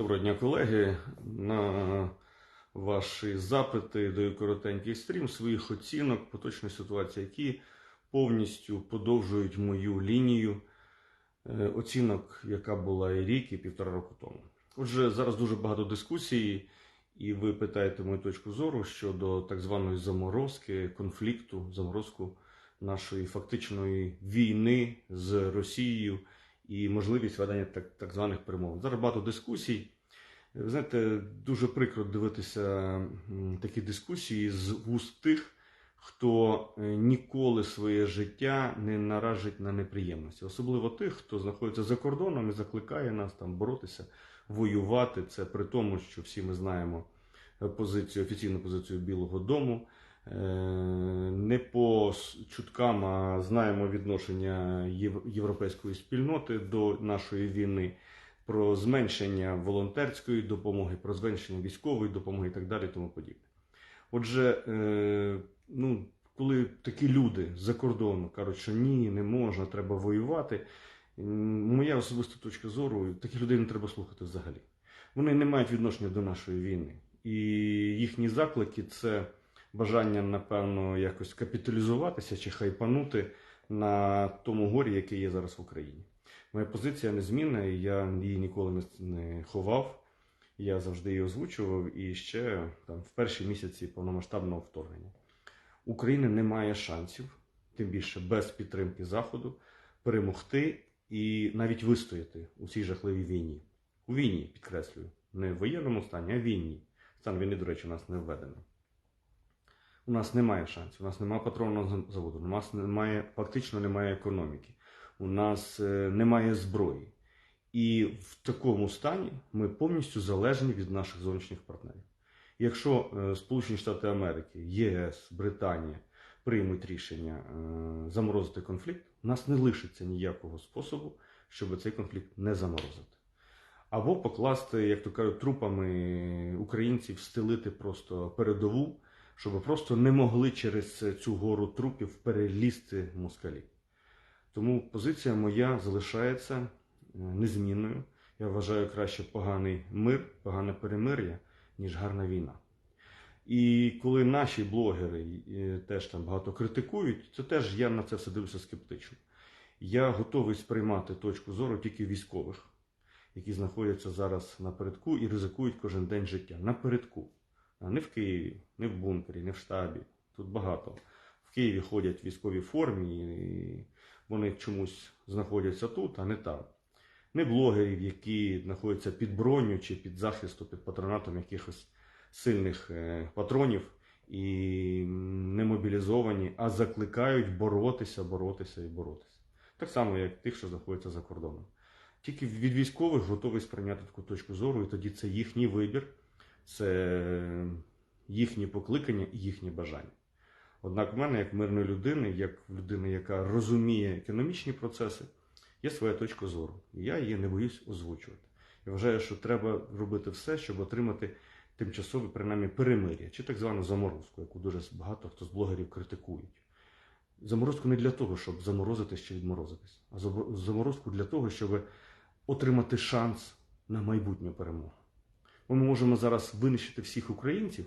Доброго дня, колеги. На ваші запити даю коротенький стрім своїх оцінок поточної ситуації, які повністю подовжують мою лінію е, оцінок, яка була і рік, і півтора року тому. Отже, зараз дуже багато дискусій, і ви питаєте мою точку зору щодо так званої заморозки, конфлікту, заморозку нашої фактичної війни з Росією і можливість ведення так, так званих перемовин. Зараз багато дискусій. Ви знаєте, дуже прикро дивитися такі дискусії з вуст тих, хто е, ніколи своє життя не наражить на неприємності, особливо тих, хто знаходиться за кордоном і закликає нас там боротися, воювати. Це при тому, що всі ми знаємо е, позицію, офіційну позицію Білого Дому. Е, Не по чуткам, а знаємо відношення європейської спільноти до нашої війни, про зменшення волонтерської допомоги, про зменшення військової допомоги і так далі, тому подібне. Отже, е, ну, коли такі люди з-за кордону кажуть, що ні, не можна, треба воювати, моя особиста точка зору, таких людей не треба слухати взагалі. Вони не мають відношення до нашої війни. І їхні заклики це бажання, напевно, якось капіталізуватися чи хайпанути на тому горі, яке є зараз в Україні. Моя позиція незмінна, і я її ніколи не- не ховав. Я завжди її озвучував і ще там, в перші місяці повномасштабного вторгнення. України немає шансів, тим більше без підтримки Заходу, перемогти і навіть вистояти у цій жахливій війні. У війні, підкреслюю, не в воєнному стані, а в війні. Стан війни, до речі, у нас не введений. У нас немає шансів, у нас немає патронного заводу, у нас немає, фактично немає економіки, у нас е, немає зброї. І в такому стані ми повністю залежні від наших зовнішніх партнерів. Якщо е, Сполучені Штати Америки, ЄС, Британія приймуть рішення е, заморозити конфлікт, у нас не лишиться ніякого способу, щоб цей конфлікт не заморозити. Або покласти, як то кажуть, трупами українців стелити просто передову, щоб просто не могли через цю гору трупів перелізти москалі. Тому позиція моя залишається е, незмінною. Я вважаю краще поганий мир, погане перемир'я, ніж гарна війна. І коли наші блогери е, теж там багато критикують, це теж я на це все дивлюся скептично. Я готовий сприймати точку зору тільки військових, які знаходяться зараз напередку і ризикують кожен день життя. Напередку. Не в Києві, не в бункері, не в штабі. Тут багато. В Києві ходять в військовій формі, і вони чомусь знаходяться тут, а не там. Не блогерів, які знаходяться під броню чи під захистом, під патронатом якихось сильних е, патронів і не мобілізовані, а закликають боротися, боротися і боротися. Так само, як тих, що знаходяться за кордоном. Тільки від військових готовий сприйняти таку точку зору, і тоді це їхній вибір, це їхні покликання і їхні бажання. Однак в мене, як мирної людини, як людини, яка розуміє економічні процеси, є своя точка зору. Я її не боюсь озвучувати. Я вважаю, що треба робити все, щоб отримати тимчасове, принаймні, перемир'я чи так звану заморозку, яку дуже багато хто з блогерів критикують. Заморозку не для того, щоб заморозитись чи відморозитись, а заморозку для того, щоб отримати шанс на майбутню перемогу. Ми можемо зараз винищити всіх українців,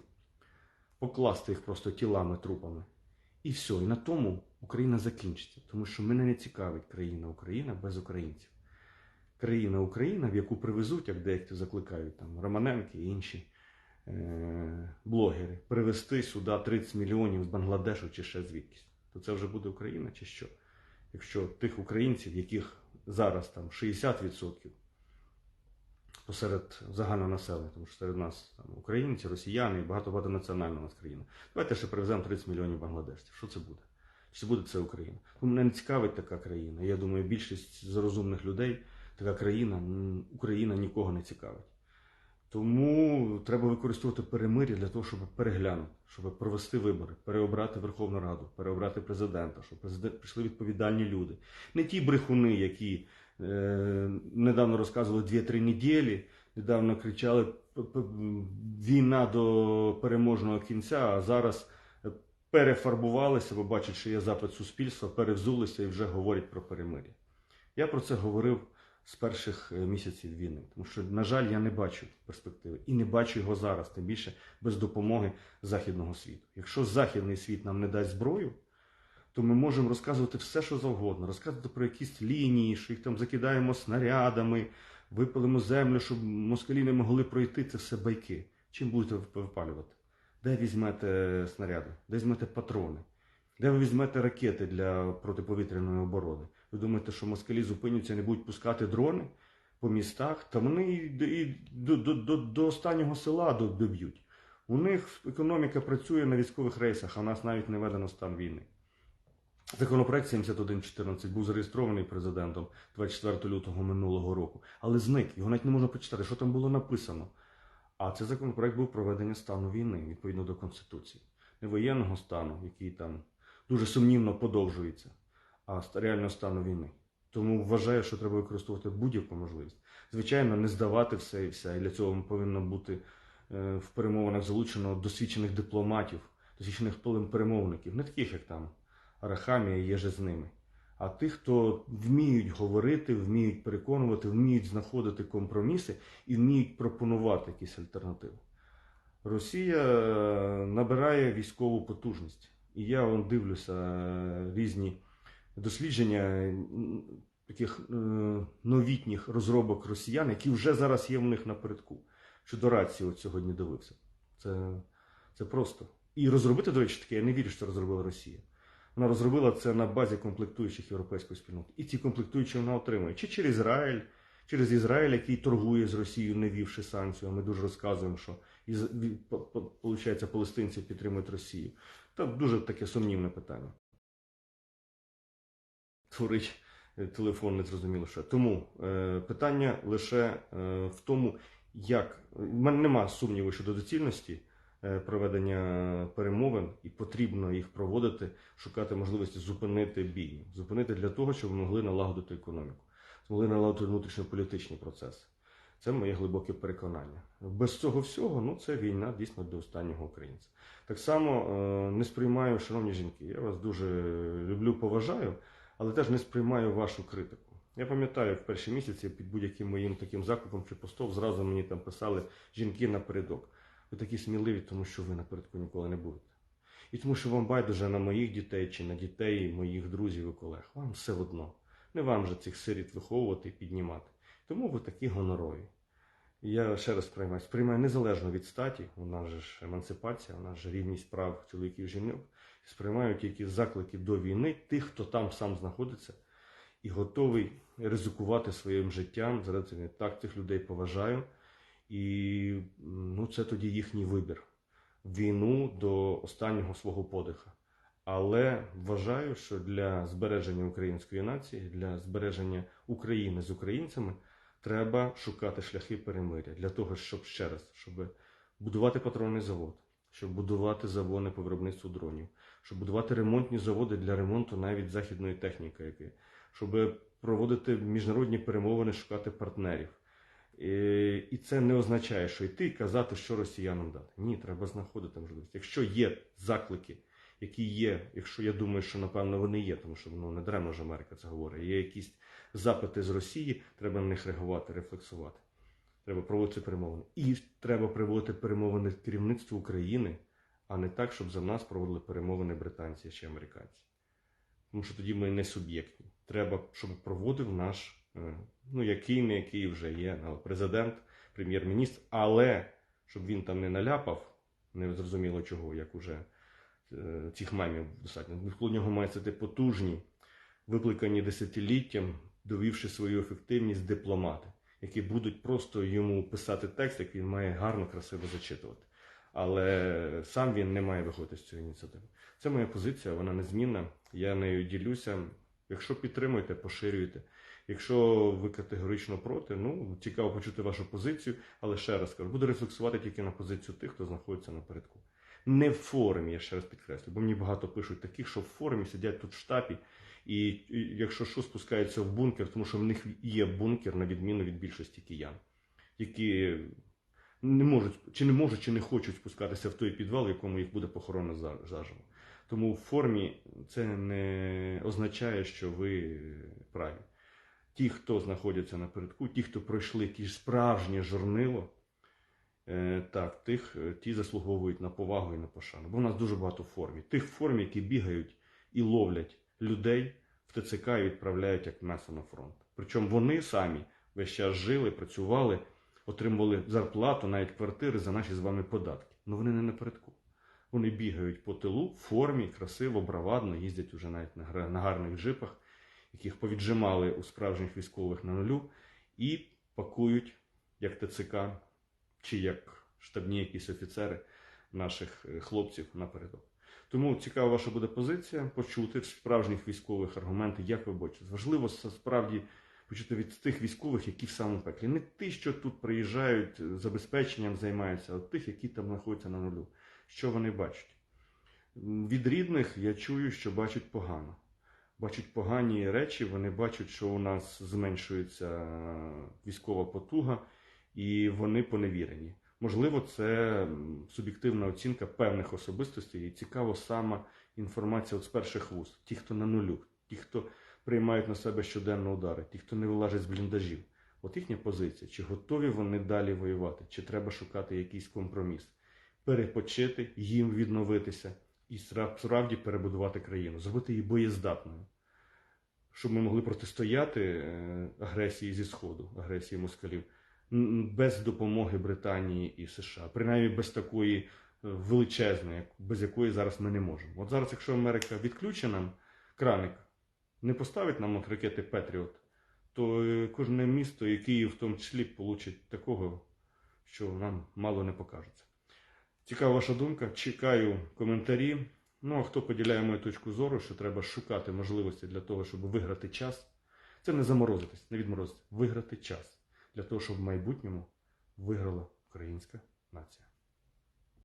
покласти їх просто тілами, трупами. І все. І на тому Україна закінчиться. Тому що мене не цікавить країна Україна без українців. Країна Україна, в яку привезуть, як деякі закликають, там Романенки і інші е- блогери, привезти сюди 30 мільйонів з Бангладешу чи ще звідкись. То це вже буде Україна чи що? Якщо тих українців, яких зараз там 60% посеред загального населення, тому що серед нас там українці, росіяни і багато багато національна у нас країна. Давайте ще привеземо 30 мільйонів бангладешців. Що це буде? Чи буде це Україна? Тому мене не цікавить така країна. Я думаю, більшість з розумних людей, така країна, Україна нікого не цікавить. Тому треба використовувати перемир'я для того, щоб переглянути, щоб провести вибори, переобрати Верховну Раду, переобрати президента, щоб президент прийшли відповідальні люди. Не ті брехуни, які недавно розказували 2-3 неділі, недавно кричали «П- п- війна до переможного кінця, а зараз е, перефарбувалися, бо бачать, що є запит суспільства, перевзулися і вже говорять про перемир'я. Я про це говорив з перших е, місяців війни. Тому що, на жаль, я не бачу перспективи і не бачу його зараз, тим більше без допомоги західного світу. Якщо західний світ нам не дасть зброю, то ми можемо розказувати все, що завгодно, розказувати про якісь лінії, що їх там закидаємо снарядами, випалимо землю, щоб москалі не могли пройти. Це все байки. Чим будете випалювати? Де візьмете снаряди? Де візьмете патрони? Де ви візьмете ракети для протиповітряної оборони? Ви думаєте, що москалі зупиняться не будуть пускати дрони по містах? Та вони і, до- до, до, до, останнього села доб'ють. У них економіка працює на військових рейсах, а в нас навіть не введено стан війни. Законопроект 7114 був зареєстрований президентом 24 лютого минулого року, але зник. Його навіть не можна почитати, що там було написано. А цей законопроект був проведення стану війни відповідно до Конституції. Не воєнного стану, який там дуже сумнівно подовжується, а реального стану війни. Тому вважаю, що треба використовувати будь-яку можливість. Звичайно, не здавати все і все. І для цього повинно бути е, в перемовинах залучено досвідчених дипломатів, досвідчених перемовників, не таких, як там Арахамія є же з ними. А тих, хто вміють говорити, вміють переконувати, вміють знаходити компроміси і вміють пропонувати якісь альтернативи. Росія е, набирає військову потужність. І я вон дивлюся е, різні дослідження таких е, новітніх розробок росіян, які вже зараз є в них напередку. Щодо рації, от сьогодні дивився. Це, це просто. І розробити, до речі, таке, я не вірю, що розробила Росія. Вона розробила це на базі комплектуючих європейської спільноти. І ці комплектуючі вона отримує чи через Ізраїль, через Ізраїль, який торгує з Росією, не ввівши санкцію. Ми дуже розказуємо, що получається, палестинці підтримують Росію. Та дуже таке сумнівне питання. Творить е, телефон, не зрозуміло що. Тому е, питання лише е, в тому, як в мене нема сумніву щодо доцільності проведення перемовин, і потрібно їх проводити, шукати можливості зупинити бій, зупинити для того, щоб могли налагодити економіку, змогли налагодити внутрішньополітичні процеси. Це моє глибоке переконання. Без цього всього, ну це війна дійсно до останнього українця. Так само е, не сприймаю, шановні жінки, я вас дуже люблю, поважаю, але теж не сприймаю вашу критику. Я пам'ятаю, в перші місяці під будь-яким моїм таким закликом чи постом зразу мені там писали жінки напередок. Ви такі сміливі, тому що ви напередку ніколи не будете. І тому, що вам байдуже на моїх дітей чи на дітей моїх друзів і колег. Вам все одно. Не вам же цих сиріт виховувати і піднімати. Тому ви такі гонорові. Я ще раз сприймаю, сприймаю незалежно від статі, у нас же ж емансипація, у нас же рівність прав чоловіків і жінок. Сприймаю тільки заклики до війни тих, хто там сам знаходиться і готовий ризикувати своїм життям. Заради так цих людей поважаю. І ну, це тоді їхній вибір. Війну до останнього свого подиха. Але вважаю, що для збереження української нації, для збереження України з українцями треба шукати шляхи перемиря для того, щоб ще раз, щоб будувати патронний завод, щоб будувати заводи по виробництву дронів, щоб будувати ремонтні заводи для ремонту навіть західної техніки, щоб проводити міжнародні перемовини, шукати партнерів. І, і це не означає, що йти і казати, що росіянам дати. Ні, треба знаходити можливість. Якщо є заклики, які є, якщо я думаю, що напевно вони є, тому що ну, не даремно ж Америка це говорить, є якісь запити з Росії, треба на них реагувати, рефлексувати. Треба проводити перемовини. І треба проводити перемовини керівництву України, а не так, щоб за нас проводили перемовини британці чи американці. Тому що тоді ми не суб'єктні. Треба, щоб проводив наш, е, ну який не який вже є, президент, прем'єр-міністр, але щоб він там не наляпав, не зрозуміло чого, як уже е, цих мемів достатньо. Навколо нього мають бути потужні, викликані десятиліттям, довівши свою ефективність дипломати, які будуть просто йому писати текст, який він має гарно, красиво зачитувати. Але сам він не має виходити з цієї ініціативи. Це моя позиція, вона незмінна. Я нею ділюся. Якщо підтримуєте, поширюєте. Якщо ви категорично проти, ну цікаво почути вашу позицію, але ще раз кажу, буду рефлексувати тільки на позицію тих, хто знаходиться напередку. Не в форумі, я ще раз підкреслю, бо мені багато пишуть таких, що в форумі сидять тут в штабі, і, якщо що, спускаються в бункер, тому що в них є бункер, на відміну від більшості киян, які не можуть, чи не можуть, чи не хочуть спускатися в той підвал, в якому їх буде похоронено за- заживо. Тому в формі це не означає, що ви праві. ті, хто знаходяться напередку, ті, хто пройшли ті ж справжнє жорнило, е, так, тих, е, ті заслуговують на повагу і на пошану. Бо в нас дуже багато формі. Тих в формі, які бігають і ловлять людей в ТЦК і відправляють як м'ясо на фронт. Причому вони самі весь час жили, працювали, отримували зарплату, навіть квартири за наші з вами податки. Ну вони не напередку. Вони бігають по тилу в формі, красиво, бравадно, їздять уже навіть на, на гарних джипах, яких повіджимали у справжніх військових на нулю, і пакують як ТЦК чи як штабні якісь офіцери наших е, хлопців напередок. Тому цікава ваша буде позиція, почути справжніх військових аргументи, як ви бачите. Важливо справді почути від тих військових, які в самому пеклі. Не ті, що тут приїжджають, е, забезпеченням займаються, а тих, які там знаходяться на нулю. Що вони бачать? Від рідних я чую, що бачать погано. Бачать погані речі, вони бачать, що у нас зменшується військова потуга, і вони поневірені. Можливо, це суб'єктивна оцінка певних особистостей, і цікаво сама інформація от з перших вуз. Ті, хто на нулю, ті, хто приймають на себе щоденно удари, ті, хто не вилазить з бліндажів. От їхня позиція, чи готові вони далі воювати, чи треба шукати якийсь компроміс, перепочити, їм відновитися і справді перебудувати країну, зробити її боєздатною, щоб ми могли протистояти е, агресії зі Сходу, агресії москалів, без допомоги Британії і США, принаймні без такої е, величезної, без якої зараз ми не можемо. От зараз, якщо Америка відключить нам краник, не поставить нам от ракети Петріот, то е, кожне місто, і Київ в тому числі, получить такого, що нам мало не покажеться. Цікава ваша думка. Чекаю коментарі. Ну а хто поділяє мою точку зору, що треба шукати можливості для того, щоб виграти час. Це не заморозитись, не відморозитись, виграти час для того, щоб в майбутньому виграла українська нація.